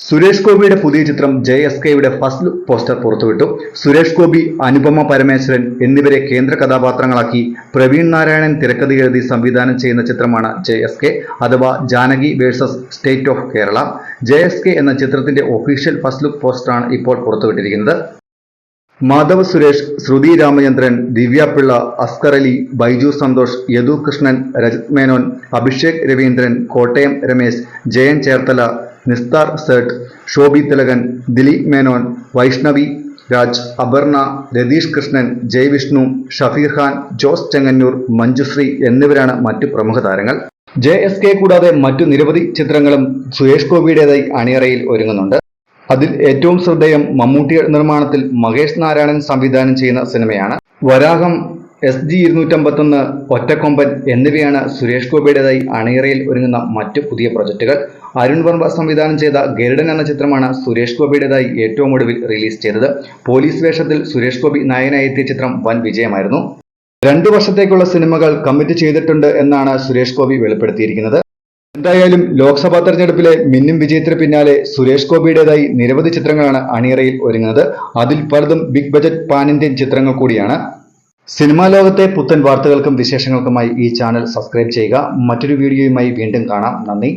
സുരേഷ് ഗോപിയുടെ പുതിയ ചിത്രം ജെ എസ് കെയുടെ ഫസ്റ്റ് ലുക്ക് പോസ്റ്റർ പുറത്തുവിട്ടു. സുരേഷ് ഗോപി അനുപമ പരമേശ്വരൻ എന്നിവരെ കേന്ദ്ര കഥാപാത്രങ്ങളാക്കി പ്രവീൺ നാരായണൻ തിരക്കഥ എഴുതി സംവിധാനം ചെയ്യുന്ന ചിത്രമാണ് ജെ എസ് കെ അഥവാ Janaki versus state of Kerala. J S K എന്ന ചിത്രത്തിന്റെ ഒഫീഷ്യൽ ഫസ്റ്റ് ലുക്ക് പോസ്റ്ററാണ് ഇപ്പോൾ പുറത്തുവിട്ടിരിക്കുന്നത്. മാധവ് സുരേഷ് ശ്രുതി രാമചന്ദ്രൻ ദിവ്യ പിള്ള അസ്കർ അലി ബൈജു സന്തോഷ് യദു കൃഷ്ണൻ രജത് മേനോൻ അഭിഷേക് രവീന്ദ്രൻ കോട്ടയം രമേശ് ജയൻ ചേർത്തല നിസ്താർ സേട്ട് ഷോബി തിലകൻ ദിലീപ് മേനോൻ വൈഷ്ണവി രാജ് അപർണ രതീഷ് കൃഷ്ണൻ ജയവിഷ്ണു ഷഫീർ ഖാൻ ജോസ് ചെങ്ങന്നൂർ മഞ്ജുശ്രീ എന്നിവരാണ് മറ്റു പ്രമുഖ താരങ്ങൾ. ജെ എസ് കെ കൂടാതെ മറ്റു നിരവധി ചിത്രങ്ങളും സുരേഷ് ഗോപിയുടേതായി അണിയറയിൽ ഒരുങ്ങുന്നുണ്ട്. അതിൽ ഏറ്റവും ശ്രദ്ധേയം മമ്മൂട്ടിയുടെ നിർമ്മാണത്തിൽ മഹേഷ് നാരായണൻ സംവിധാനം ചെയ്യുന്ന സിനിമയാണ്. വരാഹം എസ് ജി ഇരുന്നൂറ്റമ്പത്തൊന്ന് ഒറ്റക്കൊമ്പൻ എന്നിവയാണ് സുരേഷ് ഗോപിയുടേതായി അണിയറയിൽ ഒരുങ്ങുന്ന മറ്റു പുതിയ പ്രൊജക്ടുകൾ. അരുൺ വർമ്മ സംവിധാനം ചെയ്ത ഗരുഡൻ എന്ന ചിത്രമാണ് സുരേഷ് ഗോപിയുടേതായി ഏറ്റവും ഒടുവിൽ റിലീസ് ചെയ്തത്. പോലീസ് വേഷത്തിൽ സുരേഷ് ഗോപി നായകനായി എത്തിയ ചിത്രം വൻ വിജയമായിരുന്നു. രണ്ടു വർഷത്തേക്കുള്ള സിനിമകൾ കമ്മിറ്റ് ചെയ്തിട്ടുണ്ട് എന്നാണ് സുരേഷ് ഗോപി വെളിപ്പെടുത്തിയിരിക്കുന്നത്. എന്തായാലും ലോക്സഭാ തെരഞ്ഞെടുപ്പിലെ മിന്നും വിജയത്തിന് പിന്നാലെ സുരേഷ് ഗോപിയുടേതായി നിരവധി ചിത്രങ്ങളാണ് അണിയറയിൽ ഒരുങ്ങുന്നത്. അതിൽ പലതും ബിഗ് ബജറ്റ് പാൻ ഇന്ത്യൻ ചിത്രങ്ങൾ കൂടിയാണ്. സിനിമാ ലോകത്തെ പുത്തൻ വാർത്തകൾക്കും വിശേഷങ്ങൾക്കുമായി ഈ ചാനൽ സബ്സ്ക്രൈബ് ചെയ്യുക. മറ്റൊരു വീഡിയോയുമായി വീണ്ടും കാണാം. നന്ദി.